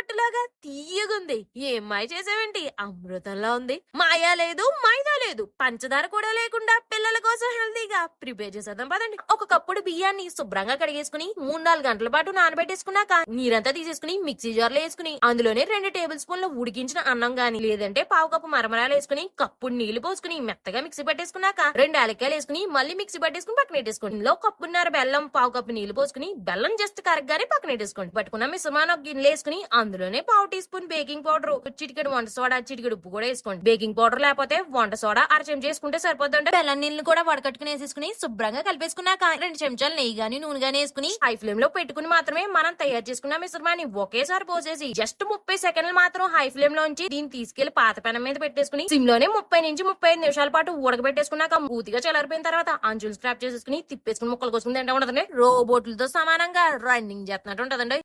పట్టులాగా తీయగుంది ఏమ్మాయి చేసావేంటి? అమృతంలా ఉంది. మాయా లేదు మైదా లేదు. పంచదార కూడా లేకుండా పిల్లల కోసం హెల్దీ ప్రిపేర్ చేసేద్దాం. పదండి. ఒక కప్పుడు బియ్యాన్ని శుభ్రంగా కడిగేసుకుని మూడు నాలుగు గంటల పాటు నానబెట్టేసుకున్నాక నీరంతా తీసేసుకుని మిక్సీ జార్లో వేసుకుని అందులోనే రెండు టేబుల్ స్పూన్ల ఉడికించిన అన్నం గాని లేదంటే పావు కప్పు మరమరాలు వేసుకుని కప్పుడు నీళ్ళు పోసుకుని మెత్తగా మిక్సీ పట్టేసుకున్నాక రెండు యాలక్కాయలు వేసుకుని మళ్ళీ మిక్సీ పట్టేసుకుని పక్కన పెట్టేసుకోండి. ఇందులో కప్పున్నర బెల్లం పావు కప్పు నీళ్ళు పోసుకుని బెల్లం జస్ట్ కరగ్గానే పక్కన పెట్టేసుకోండి. పట్టుకున్న మిశ్రమాన్ని ఒక గిన్నెలు వేసుకుని అందులోనే పావు టీ స్పూన్ బేకింగ్ పౌడర్ చిటికెడు వంట సోడా చిటికెడు ఉప్పు కూడా వేసుకోండి. బేకింగ్ పౌడర్ లేకపోతే వంట సోడా అరచం చేసుకుంటే సరిపోతుంటే బెల్లం నీళ్ళు కూడా వడకట్టుకుని వేసుకుని శుభ్రంగా కలిపేసుకున్నాక రెండు చెంచాలు నెయ్యి గాని నూనె గాని వేసుకుని హై ఫ్లేమ్లో పెట్టుకుని మాత్రమే మనం తయారు చేసుకున్న మిశ్రమాన్ని ఒకేసారి పోసేసి జస్ట్ ముప్పై సెకండ్లు మాత్రం హై ఫ్లేమ్లో ఉంచి దీన్ని తీసుకెళ్ళి పాత పెనం మీద పెట్టేసుకుని సిమ్లోనే ముప్పై నుంచి ముప్పై ఐదు నిమిషాల పాటు ఉడకబెట్టేసుకున్నాక పూర్తిగా చల్లారిపోయిన తర్వాత అంచులు స్క్రాప్ చేసేసుకుని తిప్పేసుకుని ముక్కలు కోసుకుని తింటా ఉంటదండి రోబోట్లతో సమానంగా రన్నింగ్ చేస్తున్నట్టు ఉంటదండి.